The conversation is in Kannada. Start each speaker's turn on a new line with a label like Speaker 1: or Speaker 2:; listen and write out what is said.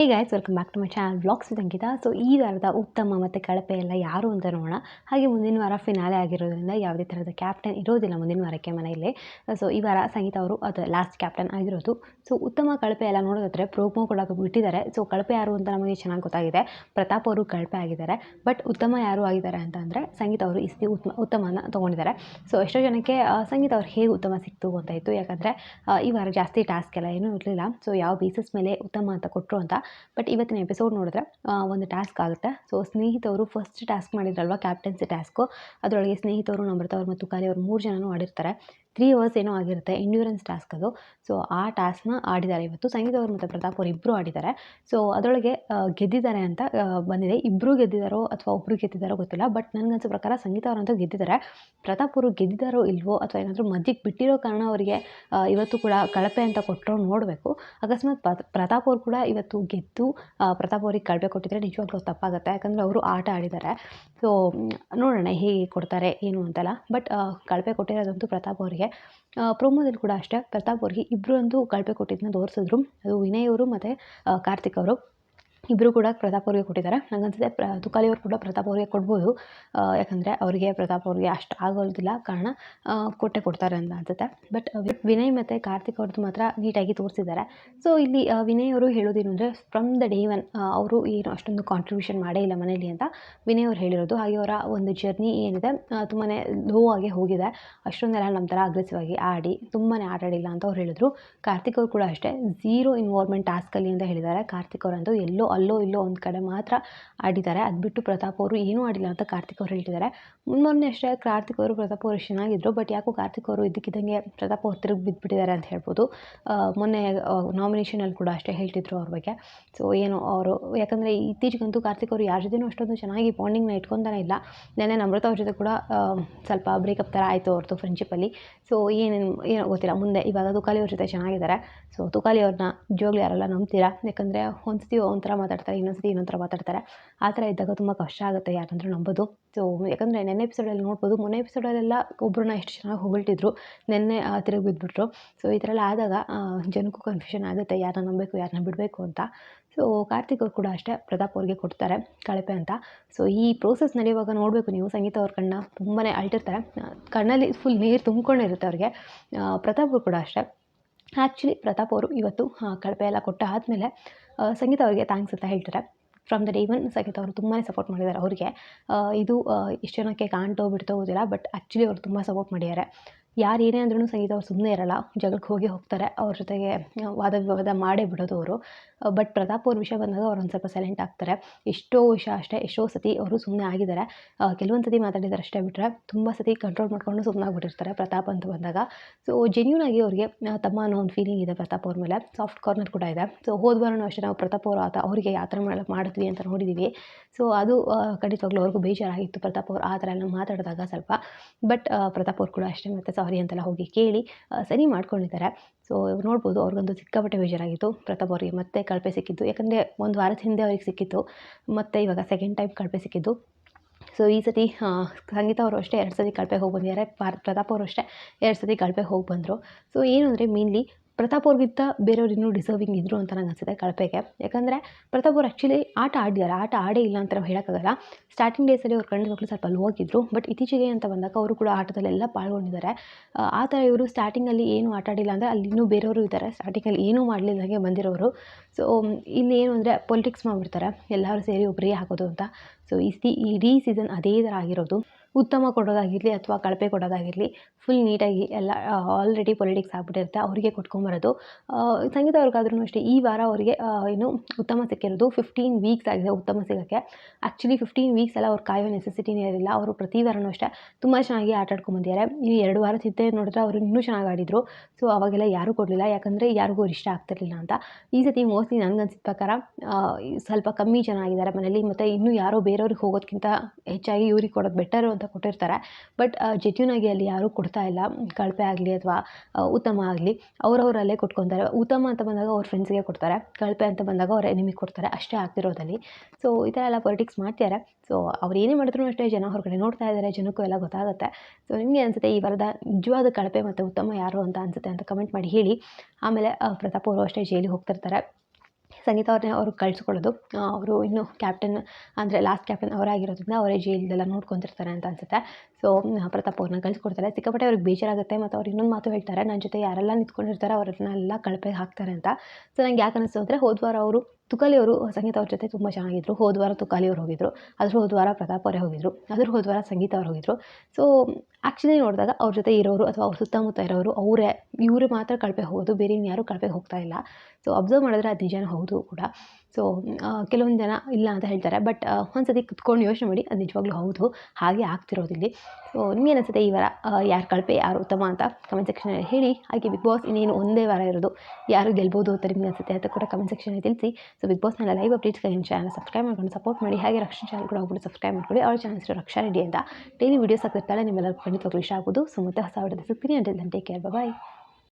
Speaker 1: Hey guys welcome back to my channel blogs with so ಈ ವಾರದ ಉತ್ತಮ ಮತ್ತು ಕಳಪೆ ಎಲ್ಲ ಯಾರು ಅಂತ ನೋಡೋಣ. ಹಾಗೆ ಮುಂದಿನ ವಾರ ಫಿನಾಲೆ ಆಗಿರೋದ್ರಿಂದ ಯಾವುದೇ ಥರದ ಕ್ಯಾಪ್ಟನ್ ಇರೋದಿಲ್ಲ ಮುಂದಿನ ವಾರಕ್ಕೆ ಮನೆಯಲ್ಲಿ. ಸೊ ಈ ವಾರ ಸಂಗೀತ ಅವರು, ಅದು ಲಾಸ್ಟ್ ಕ್ಯಾಪ್ಟನ್ ಆಗಿರೋದು. ಸೊ ಉತ್ತಮ ಕಳಪೆ ಎಲ್ಲ ನೋಡೋದಾದರೆ ಪ್ರೋಮೋ ಕೂಡ ಬಿಟ್ಟಿದ್ದಾರೆ. ಸೊ ಕಳಪೆ ಯಾರು ಅಂತ ನಮಗೆ ಚೆನ್ನಾಗಿ ಗೊತ್ತಾಗಿದೆ. ಪ್ರತಾಪ್ ಅವರು ಕಳಪೆ ಆಗಿದ್ದಾರೆ. ಬಟ್ ಉತ್ತಮ ಯಾರು ಆಗಿದ್ದಾರೆ ಅಂತ ಅಂದರೆ ಸಂಗೀತ ಅವರು ಇಸ್ತಿ ಸತಿ ಉತ್ತಮ ಉತ್ತಮನ ತೊಗೊಂಡಿದ್ದಾರೆ. ಸೊ ಎಷ್ಟೋ ಜನಕ್ಕೆ ಸಂಗೀತ ಅವ್ರು ಹೇಗೆ ಉತ್ತಮ ಸಿಕ್ತು ಅಂತ ಇತ್ತು. ಯಾಕಂದರೆ ಈ ವಾರ ಜಾಸ್ತಿ ಟಾಸ್ಕ್ ಎಲ್ಲ ಏನೂ ಇರಲಿಲ್ಲ. ಸೊ ಯಾವ ಬೇಸಿಸ್ ಮೇಲೆ ಉತ್ತಮ ಅಂತ ಕೊಟ್ಟರು ಅಂತ ಬಟ್ ಇವತ್ತಿನ ಎಪಿಸೋಡ್ ನೋಡಿದ್ರೆ ಒಂದು ಟಾಸ್ಕ್ ಆಗುತ್ತೆ. ಸೊ ಸ್ನೇಹಿತವರು ಫಸ್ಟ್ ಟಾಸ್ಕ್ ಮಾಡಿದ್ರಲ್ವ ಕ್ಯಾಪ್ಟನ್ಸಿ ಟಾಸ್ಕು ಅದರೊಳಗೆ ಸ್ನೇಹಿತವರು ನಮ್ರತ ಅವರು ಮತ್ತು ಕಾಲಿ ಅವರು ಮೂರು ಜನನೂ ಆಡಿರ್ತಾರೆ. ತ್ರೀ ಅವರ್ಸ್ ಏನೋ ಆಗಿರುತ್ತೆ ಎಂಡ್ಯೂರೆನ್ಸ್ ಟಾಸ್ಕ್ ಅದು. ಸೊ ಆ ಟಾಸ್ಕ್ನ ಆಡಿದ್ದಾರೆ. ಇವತ್ತು ಸಂಗೀತ ಅವರು ಮತ್ತು ಪ್ರತಾಪ್ ಅವರು ಇಬ್ಬರು ಆಡಿದ್ದಾರೆ. ಸೊ ಅದರೊಳಗೆ ಗೆದ್ದಿದ್ದಾರೆ ಅಂತ ಬಂದಿದೆ. ಇಬ್ಬರು ಗೆದ್ದಿದ್ದಾರೋ ಅಥವಾ ಒಬ್ಬರು ಗೆದ್ದಿದ್ದಾರೋ ಗೊತ್ತಿಲ್ಲ ಬಟ್ ನನಗನ್ಸೋ ಪ್ರಕಾರ ಸಂಗೀತ ಅವರಂತೂ ಗೆದ್ದಿದ್ದಾರೆ. ಪ್ರತಾಪ್ ಅವರು ಗೆದ್ದಿದ್ದಾರೋ ಇಲ್ವೋ ಅಥವಾ ಏನಾದರೂ ಮಧ್ಯಕ್ಕೆ ಬಿಟ್ಟಿರೋ ಕಾರಣ ಅವರಿಗೆ ಇವತ್ತು ಕೂಡ ಕಳಪೆ ಅಂತ ಕೊಟ್ಟರು ನೋಡಬೇಕು. ಅಕಸ್ಮಾತ್ ಪ್ರ- ಪ್ರತಾಪ್ ಅವರು ಕೂಡ ಇವತ್ತು ಗೆದ್ದು ಪ್ರತಾಪ್ ಅವ್ರಿಗೆ ಕಳಪೆ ಕೊಟ್ಟಿದ್ರೆ ನಿಜವಾಗ್ಲೂ ತಪ್ಪಾಗುತ್ತೆ. ಯಾಕಂದರೆ ಅವರು ಆಟ ಆಡಿದ್ದಾರೆ. ಸೊ ನೋಡೋಣ ಹೇಗೆ ಕೊಡ್ತಾರೆ, ಏನು ಅಂತಲ್ಲ. ಬಟ್ ಕಳಪೆ ಕೊಟ್ಟಿರೋದಂತೂ ಪ್ರತಾಪ್ ಅವರಿಗೆ ಪ್ರೊಮೋದಲ್ಲಿ ಕೂಡ ಅಷ್ಟೇ. ಪ್ರತಾಪ್ ಅವ್ರಿಗೆ ಇಬ್ಬರು ಅಂತೂ ಕಳಪೆ ಕೊಟ್ಟಿದ್ದನ್ನ ತೋರಿಸಿದ್ರು. ಅದು ವಿನಯ್ ಅವರು ಮತ್ತು ಕಾರ್ತಿಕ್ ಅವರು. ಇಬ್ಬರು ಕೂಡ ಪ್ರತಾಪ್ ಅವ್ರಿಗೆ ಕೊಟ್ಟಿದ್ದಾರೆ. ನನಗನ್ಸುತ್ತೆ ಪ್ರ, ತುಕಾಲಿ ಅವರು ಕೂಡ ಪ್ರತಾಪ್ ಅವ್ರಿಗೆ ಕೊಡ್ಬೋದು. ಯಾಕಂದರೆ ಅವರಿಗೆ, ಪ್ರತಾಪ್ ಅವ್ರಿಗೆ ಅಷ್ಟು ಆಗೋದಿಲ್ಲ ಕಾರಣ ಕೊಟ್ಟೇ ಕೊಟ್ಟೆ ಕೊಡ್ತಾರೆ ಅಂತ ಅನ್ಸುತ್ತೆ. ಬಟ್ ವಿನಯ್ ಮತ್ತು ಕಾರ್ತಿಕ್ ಅವ್ರದ್ದು ಮಾತ್ರ ನೀಟಾಗಿ ತೋರಿಸಿದ್ದಾರೆ. ಸೊ ಇಲ್ಲಿ ವಿನಯ್ ಅವರು ಹೇಳೋದೇನು ಅಂದರೆ ಫ್ರಮ್ ದ ಡೇ ಒನ್ ಅವರು ಏನು ಅಷ್ಟೊಂದು ಕಾಂಟ್ರಿಬ್ಯೂಷನ್ ಮಾಡೇ ಇಲ್ಲ ಮನೇಲಿ ಅಂತ ವಿನಯ್ ಅವ್ರು ಹೇಳಿರೋದು. ಹಾಗೆ ಅವರ ಒಂದು ಜರ್ನಿ ಏನಿದೆ ತುಂಬಾ ಲೋ ಆಗಿ ಹೋಗಿದೆ. ಅಷ್ಟೊಂದೆಲ್ಲ ನಮ್ಮ ಥರ ಅಗ್ರೆಸಿವ್ ಆಗಿ ಆಡಿ ತುಂಬಾ ಆಟಾಡಿಲ್ಲ ಅಂತ ಅವ್ರು ಹೇಳಿದ್ರು. ಕಾರ್ತಿಕ್ ಅವರು ಕೂಡ ಅಷ್ಟೇ ಝೀರೋ ಇನ್ವಾಲ್ವ್ಮೆಂಟ್ ಟಾಸ್ಕಲ್ಲಿ ಅಂತ ಹೇಳಿದ್ದಾರೆ. ಕಾರ್ತಿಕ್ ಅವರಂತೂ ಎಲ್ಲೋ ಅಲ್ಲೋ ಇಲ್ಲೋ ಒಂದು ಕಡೆ ಮಾತ್ರ ಆಡಿದ್ದಾರೆ. ಅದು ಬಿಟ್ಟು ಪ್ರತಾಪ್ ಅವರು ಏನೂ ಆಡಿಲ್ಲ ಅಂತ ಕಾರ್ತಿಕ್ ಅವರು ಹೇಳ್ತಿದ್ದಾರೆ. ಮೊನ್ನೆ ಅಷ್ಟೇ ಕಾರ್ತಿಕ್ ಅವರು ಪ್ರತಾಪ್ ಅವರು ಚೆನ್ನಾಗಿದ್ರು ಬಟ್ ಯಾಕೋ ಕಾರ್ತಿಕ್ ಅವರು ಇದ್ದಕ್ಕಿದ್ದಂಗೆ ಪ್ರತಾಪ್ ಅವ್ರು ತಿರುಗಿ ಬಿದ್ದುಬಿಟ್ಟಿದ್ದಾರೆ ಅಂತ ಹೇಳ್ಬೋದು. ಮೊನ್ನೆ ನಾಮಿನೇಷನಲ್ಲಿ ಕೂಡ ಅಷ್ಟೇ ಹೇಳ್ತಿದ್ರು ಅವ್ರ ಬಗ್ಗೆ. ಸೊ ಏನು ಅವರು, ಯಾಕಂದರೆ ಇತ್ತೀಚೆಗಂತೂ ಕಾರ್ತಿಕ್ ಅವರು ಯಾರ ಜೊತೆನೂ ಅಷ್ಟೊಂದು ಚೆನ್ನಾಗಿ ಬಾಂಡಿಂಗ್ನ ಇಟ್ಕೊತಾನೆ ಇಲ್ಲ. ನೆನ್ನೆ ನಮ್ರತ ಅವ್ರ ಜೊತೆ ಕೂಡ ಸ್ವಲ್ಪ ಬ್ರೇಕಪ್ ಥರ ಆಯಿತು ಅವ್ರದ್ದು ಫ್ರೆಂಡ್ಶಿಪ್ಪಲ್ಲಿ ಸೊ ಏನೇನು, ಏನೋ ಗೊತ್ತಿಲ್ಲ. ಮುಂದೆ ಇವಾಗ ತುಕಾಲಿ ಅವ್ರ ಜೊತೆ ಚೆನ್ನಾಗಿದ್ದಾರೆ. ಸೊ ತುಕಾಲಿ ಅವ್ರನ್ನ ನಿಜವಾಗ್ಲೂ ಯಾರೆಲ್ಲ ನಂಬ್ತೀರಾ? ಯಾಕಂದರೆ ಒಂದು ಸತಿ ಒಂಥರ ಮಾತಾಡ್ತಾರೆ, ಇನ್ನೊಂದು ಸತಿ ಇನ್ನೊಂದು ಥರ ಮಾತಾಡ್ತಾರೆ. ಆ ಥರ ಇದ್ದಾಗ ತುಂಬ ಕಷ್ಟ ಆಗುತ್ತೆ ಯಾರಂದರೂ ನಂಬೋದು. ಸೊ ಯಾಕಂದರೆ ನೆನ್ನೆ ಎಪಿಸೋಡಲ್ಲಿ ನೋಡ್ಬೋದು, ಮೊನ್ನೆ ಎಪಿಸೋಡಲ್ಲೆಲ್ಲ ಒಬ್ಬರನ್ನ ಎಷ್ಟು ಚೆನ್ನಾಗಿ ಹೊಗಳ್ತಿದ್ರು, ನೆನ್ನೆ ತಿರುಗಿ ಬಿದ್ದುಬಿಟ್ರು ಸೊ ಈ ಥರ ಎಲ್ಲ ಆದಾಗ ಜನಕ್ಕೂ ಕನ್ಫ್ಯೂಷನ್ ಆಗುತ್ತೆ ಯಾರನ್ನ ನಂಬಬೇಕು ಯಾರನ್ನ ಬಿಡಬೇಕು ಅಂತ. ಸೊ ಕಾರ್ತಿಕ್ ಅವ್ರು ಕೂಡ ಅಷ್ಟೇ, ಪ್ರತಾಪ್ ಅವ್ರಿಗೆ ಕೊಡ್ತಾರೆ, ಕಳಪೆ ಅಂತ. ಸೊ ಈ ಪ್ರೋಸೆಸ್ ನಡೆಯುವಾಗ ನೋಡಬೇಕು ನೀವು, ಸಂಗೀತ ಅವ್ರ ಕಣ್ಣ ತುಂಬಾ ಅಳ್ತಿರ್ತಾರೆ ಕಣ್ಣಲ್ಲಿ ಫುಲ್ ನೀರು ತುಂಬಿಕೊಂಡಿರುತ್ತೆ ಅವ್ರಿಗೆ. ಪ್ರತಾಪ್ ಅವ್ರು ಕೂಡ ಅಷ್ಟೇ. ಆ್ಯಕ್ಚುಲಿ ಪ್ರತಾಪ್ ಅವರು ಇವತ್ತು ಕಳಪೆ ಎಲ್ಲ ಕೊಟ್ಟ ಆದಮೇಲೆ ಸಂಗೀತ ಅವರಿಗೆ ಥ್ಯಾಂಕ್ಸ್ ಅಂತ ಹೇಳ್ತಾರೆ. From the day one Sangeetha ಅವರು ತುಂಬಾ ಸಪೋರ್ಟ್ ಮಾಡಿದ್ದಾರೆ ಅವರಿಗೆ. ಇದು ಇಷ್ಟು ಜನಕ್ಕೆ ಕಾಣ್ತೋ ಬಿಡ್ತೋ ಹೋದಿಲ್ಲ ಬಟ್ ಆ್ಯಕ್ಚುಲಿ ಅವರು ತುಂಬ ಸಪೋರ್ಟ್ ಮಾಡಿದ್ದಾರೆ. ಯಾರು ಏನೇ ಅಂದ್ರೂ ಸಂಗೀತ ಅವ್ರು ಸುಮ್ಮನೆ ಇರಲ್ಲ. ಜಗಳಕ್ಕೆ ಹೋಗಿ ಹೋಗ್ತಾರೆ. ಅವ್ರ ಜೊತೆಗೆ ವಾದ ವಿವಾದ ಮಾಡೇ ಬಿಡೋದು ಅವರು. ಬಟ್ ಪ್ರತಾಪ್ ಅವ್ರ ವಿಷಯ ಬಂದಾಗ ಅವ್ರು ಒಂದು ಸ್ವಲ್ಪ ಸೈಲೆಂಟ್ ಆಗ್ತಾರೆ. ಎಷ್ಟೋ ವಿಷಯ ಅಷ್ಟೇ, ಎಷ್ಟೋ ಸತಿ ಅವರು ಸುಮ್ಮನೆ ಆಗಿದ್ದಾರೆ. ಕೆಲವೊಂದು ಸತಿ ಮಾತಾಡಿದ್ದಾರೆ ಅಷ್ಟೇ ಬಿಟ್ಟರೆ ತುಂಬ ಸತಿ ಕಂಟ್ರೋಲ್ ಮಾಡ್ಕೊಂಡು ಸುಮ್ಮನೆ ಆಗ್ಬಿಟ್ಟಿರ್ತಾರೆ ಪ್ರತಾಪ್ ಅಂತ ಬಂದಾಗ. ಸೊ ಜೆನ್ಯೂನ್ ಆಗಿ ಅವ್ರಿಗೆ ತಮ್ಮ ಅನ್ನೋ ಒಂದು ಫೀಲಿಂಗ್ ಇದೆ ಪ್ರತಾಪ್ ಅವ್ರ ಮೇಲೆ. ಸಾಫ್ಟ್ ಕಾರ್ನರ್ ಕೂಡ ಇದೆ. ಸೊ ಹೋದ ವಾರನೂ ಅಷ್ಟೇ ನಾವು ಪ್ರತಾಪ್ ಅವರು ಆತ, ಅವರಿಗೆ ಆ ಥರ ಮಾಡ, ಮಾಡಿದ್ವಿ ಅಂತ ನೋಡಿದ್ದೀವಿ ಸೊ ಅದು ಖಂಡಿತವಾಗ್ಲೂ ಅವ್ರಿಗೂ ಬೇಜಾರಾಗಿತ್ತು ಪ್ರತಾಪ್ ಅವರು ಆ ಥರ ಎಲ್ಲ ಮಾತಾಡಿದಾಗ ಸ್ವಲ್ಪ. ಬಟ್ ಪ್ರತಾಪ್ ಅವ್ರು ಕೂಡ ಅಷ್ಟೇ ಮತ್ತು ಸಾರಿ ಅಂತೆಲ್ಲ ಹೋಗಿ ಕೇಳಿ ಸರಿ ಮಾಡ್ಕೊಂಡಿದ್ದಾರೆ. ಸೊ ನೋಡ್ಬೋದು ಅವ್ರಿಗೊಂದು ಸಿಕ್ಕಾಪಟ್ಟೆ ಬೇಜಾರಾಗಿತ್ತು. ಪ್ರತಾಪ್ ಅವರಿಗೆ ಮತ್ತೆ ಕಳಪೆ ಸಿಕ್ಕಿದ್ದು. ಯಾಕಂದರೆ ಒಂದು ವಾರದ ಹಿಂದೆ ಅವ್ರಿಗೆ ಸಿಕ್ಕಿತ್ತು. ಮತ್ತು ಇವಾಗ ಸೆಕೆಂಡ್ ಟೈಮ್ ಕಳಪೆ ಸಿಕ್ಕಿದ್ದು. ಸೊ ಈ ಸತಿ ಸಂಗೀತ ಅವರು ಅಷ್ಟೇ ಎರಡು ಸತಿ ಕಳಪೆ ಹೋಗಿ ಬಂದಿದ್ದಾರೆ. ಪಾರ್ ಪ್ರತಾಪ್ ಅವರು ಅಷ್ಟೇ ಎರಡು ಸತಿ ಕಳಪೆ ಹೋಗಿ ಬಂದರು. ಸೊ ಏನು ಅಂದರೆ ಮೇನ್ಲಿ ಪ್ರತಾಪ್ ಅವ್ರಿಗಿಂತ ಬೇರೆಯವ್ರು ಇನ್ನೂ ಡಿಸರ್ವಿಂಗ್ ಇದ್ರು ಅಂತ ನಂಗೆ ಅನಿಸುತ್ತೆ ಕಳಪೆಗೆ. ಯಾಕಂದರೆ ಪ್ರತಾಪ್ ಅವ್ರು ಆ್ಯಕ್ಚುಲಿ ಆಟ ಆಡಿದ್ದಾರೆ ಆಟ ಆಡೇ ಇಲ್ಲ ಅಂತ ಹೇಳೋಕ್ಕಾಗಲ್ಲ. ಸ್ಟಾರ್ಟಿಂಗ್ ಡೇಸಲ್ಲಿ ಅವ್ರು ಮಕ್ಕಳು ಸ್ವಲ್ಪ ಲೋ ಹೋಗಿದ್ರು ಬಟ್ ಇತ್ತೀಚೆಗೆ ಅಂತ ಬಂದಾಗ ಅವರು ಕೂಡ ಆಟದಲ್ಲೆಲ್ಲ ಪಾಲ್ಗೊಂಡಿದ್ದಾರೆ ಆ, ಥರ ಇವರು ಸ್ಟಾರ್ಟಿಂಗಲ್ಲಿ ಏನು ಆಟ ಆಡಿಲ್ಲ ಅಂದರೆ ಅಲ್ಲಿ ಇನ್ನೂ ಬೇರೆಯವರು ಇದ್ದಾರೆ ಸ್ಟಾರ್ಟಿಂಗಲ್ಲಿ ಏನೂ ಮಾಡಲಿಲ್ಲದಂಗೆ ಬಂದಿರೋರು. ಸೊ ಏನು ಅಂದರೆ ಪೊಲಿಟಿಕ್ಸ್ ಮಾಡಿಬಿಡ್ತಾರೆ. ಎಲ್ಲರೂ ಸೇರಿ ಒಬ್ಬರೇ ಹಾಕೋದು ಅಂತ. ಸೊ ಈ ಸಿ ಇಡೀ ಸೀಸನ್ ಅದೇ ಥರ ಆಗಿರೋದು. ಉತ್ತಮ ಕೊಡೋದಾಗಿರಲಿ ಅಥವಾ ಕಳಪೆ ಕೊಡೋದಾಗಿರಲಿ ಫುಲ್ ನೀಟಾಗಿ ಎಲ್ಲ ಆಲ್ರೆಡಿ ಪೊಲಿಟಿಕ್ಸ್ ಆಗ್ಬಿಟ್ಟಿರುತ್ತೆ. ಅವರಿಗೆ ಕೊಟ್ಕೊಂಬರೋದು ಆ, ಸಂಗೀತ ಅವ್ರಿಗಾದ್ರೂ ಅಷ್ಟೇ ಈ ವಾರ ಅವರಿಗೆ ಏನು ಉತ್ತಮ ಸಿಕ್ಕಿರೋದು ಫಿಫ್ಟೀನ್ ವೀಕ್ಸ್ ಆಗಿದೆ ಉತ್ತಮ ಸಿಗೋಕ್ಕೆ. ಆ್ಯಕ್ಚುಲಿ ಫಿಫ್ಟೀನ್ ವೀಕ್ಸ್ ಎಲ್ಲ ಅವ್ರು ಕಾಯೋ ನೆಸೆಸಿಟಿನೇ ಇರಲಿಲ್ಲ. ಅವರು ಪ್ರತಿ ವಾರನೂ ಅಷ್ಟೇ ತುಂಬ ಚೆನ್ನಾಗಿ ಆಟ ಆಡ್ಕೊಂಬಂದಿದ್ದಾರೆ. ಈ ಎರಡು ವಾರ ಹಿಂದೆ ನೋಡಿದ್ರೆ ಅವರು ಇನ್ನೂ ಚೆನ್ನಾಗಿ ಆಡಿದರು. ಸೊ ಅವಾಗೆಲ್ಲ ಯಾರೂ ಕೊಡಲಿಲ್ಲ. ಯಾಕಂದರೆ ಯಾರಿಗೂ ಅವ್ರು ಇಷ್ಟ ಆಗ್ತಿರ್ಲಿಲ್ಲ ಅಂತ. ಈ ಸತಿ ಮೋಸ್ಟ್ಲಿ ನನಗನ್ಸಿದ ಪ್ರಕಾರ ಸ್ವಲ್ಪ ಕಮ್ಮಿ ಜನ ಆಗಿದ್ದಾರೆ ಮನೇಲಿ ಮತ್ತು ಇನ್ನೂ ಯಾರೋ ಬೇರೆಯವ್ರಿಗೆ ಹೋಗೋದಕ್ಕಿಂತ ಹೆಚ್ಚಾಗಿ ಇವ್ರಿಗೆ ಕೊಡೋದು ಬೆಟರು ಅಂತ ಕೊಟ್ಟಿರ್ತಾರೆ. ಬಟ್ ಜೆನ್ಯೂನ್ ಅಲ್ಲಿ ಯಾರೂ ಕೊಡ್ತಾ ಇಲ್ಲ. ಕಳಪೆ ಆಗಲಿ ಅಥವಾ ಉತ್ತಮ ಆಗಲಿ. ಅವರವರಲ್ಲೇ ಕೊಟ್ಕೊತಾರೆ. ಉತ್ತಮ ಅಂತ ಬಂದಾಗ ಅವ್ರ ಫ್ರೆಂಡ್ಸ್ಗೆ ಕೊಡ್ತಾರೆ. ಕಳಪೆ ಅಂತ ಬಂದಾಗ ಅವ್ರ ಎನಿಮಿಗೆ ಕೊಡ್ತಾರೆ. ಅಷ್ಟೇ ಆಗ್ತಿರೋದಲ್ಲಿ. ಸೊ ಈ ಥರ ಎಲ್ಲ ಪೊಲಿಟಿಕ್ಸ್ ಮಾಡ್ತಾರೆ ಸೊ ಅವ್ರು ಏನೇ ಮಾಡಿದ್ರು ಅಷ್ಟೇ ಜನ ಹೊರಗಡೆ ನೋಡ್ತಾ ಇದ್ದಾರೆ ಜನಕ್ಕೂ ಎಲ್ಲ ಗೊತ್ತಾಗುತ್ತೆ. ಸೊ ನಿಮಗೆ ಅನಿಸುತ್ತೆ ಈ ವರದ ನಿಜವಾದ ಕಳಪೆ ಮತ್ತು ಉತ್ತಮ ಯಾರು ಅಂತ ಅನಿಸುತ್ತೆ ಅಂತ ಕಮೆಂಟ್ ಮಾಡಿ ಹೇಳಿ. ಆಮೇಲೆ ಪ್ರತಾಪ್ ಅವರು ಅಷ್ಟೇ ಜೈಲಿಗೆ ಹೋಗ್ತಿರ್ತಾರೆ. ಸಂಗೀತ ಅವ್ರನ್ನೇ ಅವ್ರಿಗೆ ಕಳಿಸ್ಕೊಳ್ಳೋದು ಅವರು ಇನ್ನೂ ಕ್ಯಾಪ್ಟನ್ ಅಂದರೆ ಲಾಸ್ಟ್ ಕ್ಯಾಪ್ಟನ್ ಅವರಾಗಿರೋದ್ರಿಂದ ಅವರೇ ಜೈಲ್ದೆಲ್ಲ ನೋಡ್ಕೊತಿರ್ತಾರೆ ಅಂತ ಅನಿಸುತ್ತೆ. ಸೊ ಪ್ರತಾಪ್ ಅವ್ರನ್ನ ಕಳಿಸ್ಕೊಡ್ತಾರೆ. ಸಿಕ್ಕಾಪಟ್ಟೆ ಅವ್ರಿಗೆ ಬೇಜಾರಾಗುತ್ತೆ ಮತ್ತು ಅವ್ರು ಇನ್ನೊಂದು ಮಾತು ಹೇಳ್ತಾರೆ. ನನ್ನ ಜೊತೆ ಯಾರೆಲ್ಲ ನಿಂತ್ಕೊಂಡಿರ್ತಾರೆ ಅವ್ರನ್ನೆಲ್ಲ ಕಳಪೆಗೆ ಹಾಕ್ತಾರೆ ಅಂತ. ಸೊ ನಂಗೆ ಯಾಕೆ ಅನಿಸ್ತು ಅಂದರೆ ಹೋದ ವಾರ ಅವರು ತುಕಾಲಿ ಅವರು ಸಂಗೀತ ಅವ್ರ ಜೊತೆ ತುಂಬ ಚೆನ್ನಾಗಿದ್ರು. ಹೋದ ವಾರ ತುಕಾಲಿ ಅವ್ರು ಹೋಗಿದ್ರು. ಅದ್ರ ಹೋದ ವಾರ ಪ್ರತಾಪ್ ಅವರೇ ಹೋಗಿದ್ರು. ಅದ್ರ ಹೋದ ವಾರ ಸಂಗೀತ ಅವ್ರು ಹೋಗಿದ್ರು. ಸೊ ಆ್ಯಕ್ಚುಲಿ ನೋಡಿದಾಗ ಅವ್ರ ಜೊತೆ ಇರೋರು ಅಥವಾ ಅವ್ರ ಸುತ್ತಮುತ್ತ ಇರೋರು ಅವರೇ. ಇವರು ಮಾತ್ರ ಕಳಪೆ ಹೋಗೋದು, ಬೇರೆ ಇನ್ಯಾರೂ ಯಾರೂ ಹೋಗ್ತಾ ಇಲ್ಲ. ಸೊ ಅಬ್ಸರ್ವ್ ಮಾಡಿದ್ರೆ ಅದು ನಿಜಾನೇ ಹೌದು ಕೂಡ. ಸೊ ಕೆಲವೊಂದು ಜನ ಇಲ್ಲ ಅಂತ ಹೇಳ್ತಾರೆ. ಬಟ್ ಒಂದು ಸತಿ ಕುತ್ಕೊಂಡು ಯೋಚನೆ ಮಾಡಿ, ಅದು ನಿಜವಾಗ್ಲೂ ಹೌದು, ಹಾಗೆ ಆಗ್ತಿರೋದಿಲ್ಲಿ ಸೊ ನಿಮ್ಗೆ ಅನಿಸುತ್ತೆ ಈ ವಾರ ಯಾರು ಕಳಪೆ, ಯಾರು ಉತ್ತಮ ಅಂತ ಕಮೆಂಟ್ ಸೆಕ್ಷನಲ್ಲಿ ಹೇಳಿ. ಹಾಗೆ ಬಿಗ್ ಬಾಸ್ ಇನ್ನೇನು ಒಂದೇ ವಾರ ಇರೋದು, ಯಾರು ಗೆಲ್ಬೋದು ಅಂತ ನಿಮ್ಗೆ ಅನಿಸುತ್ತೆ ಅಂತ ಕೂಡ ಕಮೆಂಟ್ ಸೆಕ್ಷನಲ್ಲಿ ತಿಳಿಸಿ. ಸೊ ಬಿಗ್ ಬಾಸ್ನ ಲೈವ್ ಅಪ್ಡೇಟ್ಸ್ಗೆ ನಿಮ್ಮ ಚಾನಲ್ ಸಬ್ಸ್ಕ್ರೈಬ್ ಮಾಡ್ಕೊಂಡು ಸಪೋರ್ಟ್ ಮಾಡಿ. ಹಾಗೆ ರಕ್ಷಣಾ ಚಾನಲ್ ಕೂಡ ಹೋಗ್ಬಿಟ್ಟು ಸಬ್ಸ್ಕ್ರೈಬ್ ಮಾಡ್ಕೊಳ್ಳಿ. ಅವ್ರ ಚಾನಲ್ ಹೆಸರು ರಕ್ಷಾ ರೆಡ್ಡಿ ಅಂತ. ಡೈಲಿ ವೀಡಿಯೋಸ್ ಆಗ್ತಿರ್ತಾಳೆ ನಿಮ್ಮೆಲ್ಲರೂ ಖಂಡಿತವಾಗ್ಲೂ ಇಷ್ಟ ಆಗೋದು ಸೊ ಮತ್ತೆ ಹೊಸ ವಿಡಿಯೋದ ಸಿಗ್ತೀನಿ. Until take care bye